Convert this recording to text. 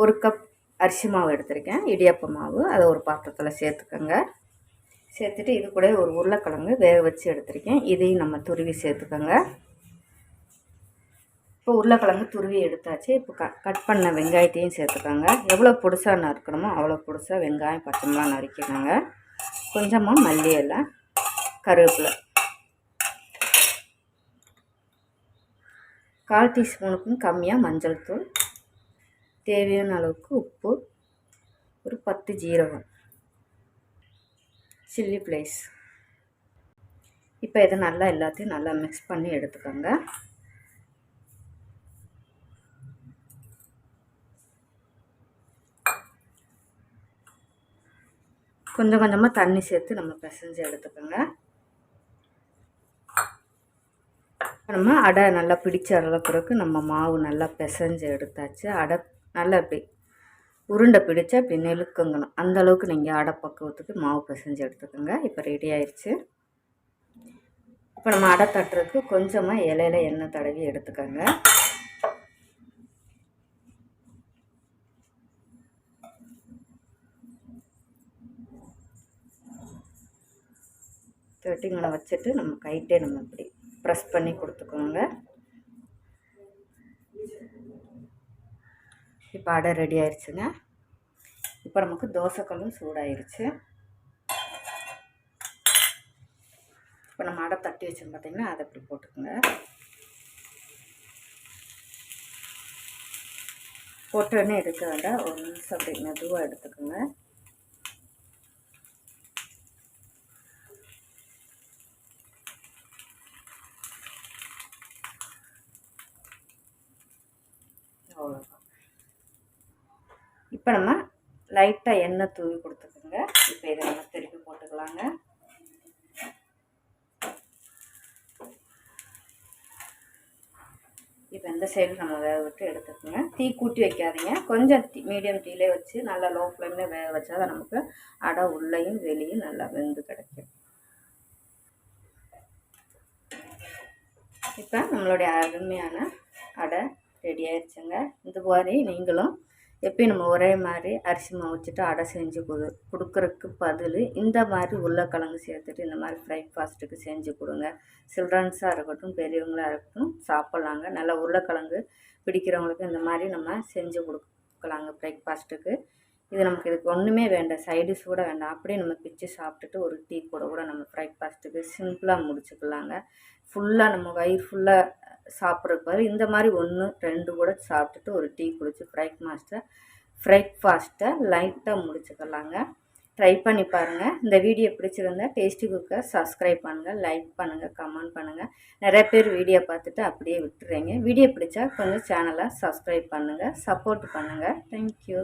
ஒரு கப் அரிசி மாவு எடுத்திருக்கேன். இடியாப்ப மாவு. அதை ஒரு பாத்திரத்தில் சேர்த்துக்கோங்க. சேர்த்துட்டு இது கூட ஒரு உருளைக்கிழங்கு வேக வச்சு எடுத்திருக்கேன். இதையும் நம்ம துருவி சேர்த்துக்கோங்க. இப்போ உருளைக்கிழங்கு துருவி எடுத்தாச்சு. இப்போ க கட் பண்ண வெங்காயத்தையும் சேர்த்துக்கோங்க. எவ்வளோ புதுசாக நறுக்கணுமோ அவ்வளோ புதுசாக வெங்காயம் பச்சை மிளகா நறுக்கிக்கோங்க. கொஞ்சமாக மல்லி எல்லாம் கருவேப்பிலை. கால் டீஸ்பூனுக்கும் கம்மியாக மஞ்சள் தூள். தேவையான அளவுக்கு உப்பு ஒரு பத்து ஜீரகம் சில்லி ப்ளேஸ் இப்போ இதை நல்லா எல்லாத்தையும் நல்லா மிக்ஸ் பண்ணி எடுத்துக்கோங்க. கொஞ்சம் கொஞ்சமாக தண்ணி சேர்த்து நம்ம பிசைஞ்சு எடுத்துக்கோங்க. நம்ம அடை நல்லா பிடிச்ச அளவுக்கு நம்ம மாவு நல்லா பிசைஞ்சு எடுத்தாச்சு. அடை நல்லா இப்படி உருண்டை பிடிச்சா இப்படி நெழுக்கங்கணும் அந்த அளவுக்கு நீங்கள் அடை பக்குவத்துக்கு மாவு பிசைஞ்சு எடுத்துக்கோங்க. இப்போ ரெடி ஆயிடுச்சு இப்போ நம்ம அடை தட்டுறதுக்கு கொஞ்சமாக இலையில எண்ணெய் தடவி எடுத்துக்கோங்க. தொட்டிங்களை வச்சுட்டு நம்ம கைட்டே நம்ம இப்படி ப்ரெஸ் பண்ணி கொடுத்துக்கோங்க. இப்போ அடை ரெடி ஆயிடுச்சுங்க இப்போ நமக்கு தோசைக்கல்லும் சூடாயிருச்சு. இப்போ நம்ம அடை தட்டி வச்சோம் பார்த்திங்கன்னா அதை அப்படி போட்டுக்கோங்க. போட்டோடனே எடுக்க வேண்டாம். ஒரு நிமிஷம் அப்படி மெதுவாக எடுத்துக்கோங்க. அவ்வளோதான் இப்போ நம்ம லைட்டாக எண்ணெய் தூவி கொடுத்துக்கோங்க. இப்போ இதை நம்ம திருப்பி போட்டுக்கலாங்க. இப்போ இந்த சைடு நம்ம வேக விட்டு எடுத்துக்கோங்க. தீ கூட்டி வைக்காதீங்க. கொஞ்சம் தீ மீடியம் தீலே வச்சு நல்லா லோ ஃப்ளேமில் வேக வச்சா தான் நமக்கு அடை உள்ளேயும் வெளியும் நல்லா வெந்து கிடைக்கும். இப்போ நம்மளுடைய அருமையான அடை ரெடி ஆயிடுச்சுங்க. இது மாதிரி நீங்களும் எப்பயும் நம்ம ஒரே மாதிரி அரிசி மாவு வச்சுட்டு அடை செஞ்சு கொடு கொடுக்குறக்கு பதில் இந்த மாதிரி உருளைக்கிழங்கு சேர்த்துட்டு இந்த மாதிரி பிரேக்ஃபாஸ்ட்டுக்கு செஞ்சு கொடுங்க. சில்ட்ரன்ஸாக இருக்கட்டும் பெரியவங்களாக இருக்கட்டும் சாப்பிட்லாங்க. நல்லா உருளைக்கிழங்கு பிடிக்கிறவங்களுக்கு இந்த மாதிரி நம்ம செஞ்சு கொடுக்கலாங்க பிரேக்ஃபாஸ்ட்டுக்கு இது நமக்கு இதுக்கு ஒன்றுமே வேண்டாம். சைடிஷ் கூட வேண்டாம். அப்படியே நம்ம பிச்சு சாப்பிட்டுட்டு ஒரு டீ கூட கூட நம்ம பிரேக்ஃபாஸ்ட்டுக்கு சிம்பிளாக முடிச்சுக்கலாங்க. ஃபுல்லாக நம்ம வயிறு ஃபுல்லாக சாப்பிட்றதுக்கு பதில் இந்த மாதிரி ஒன்று ரெண்டு கூட சாப்பிட்டுட்டு ஒரு டீ குடிச்சு ஃப்ரைக் மாஸ்டர் ஃப்ரைக்ஃபாஸ்ட்டை லைட்டாக முடிச்சுக்கலாங்க. ட்ரை பண்ணி பாருங்கள் இந்த வீடியோ பிடிச்சிருந்தா டேஸ்டி குக்கை சப்ஸ்கிரைப் பண்ணுங்கள் லைக் பண்ணுங்கள் கமெண்ட் பண்ணுங்கள் நிறைய பேர் வீடியோ பார்த்துட்டு அப்படியே விட்டுறீங்க. வீடியோ பிடிச்சா கொஞ்சம் சேனலை சப்ஸ்கிரைப் பண்ணுங்கள் சப்போர்ட் பண்ணுங்கள் தேங்க்யூ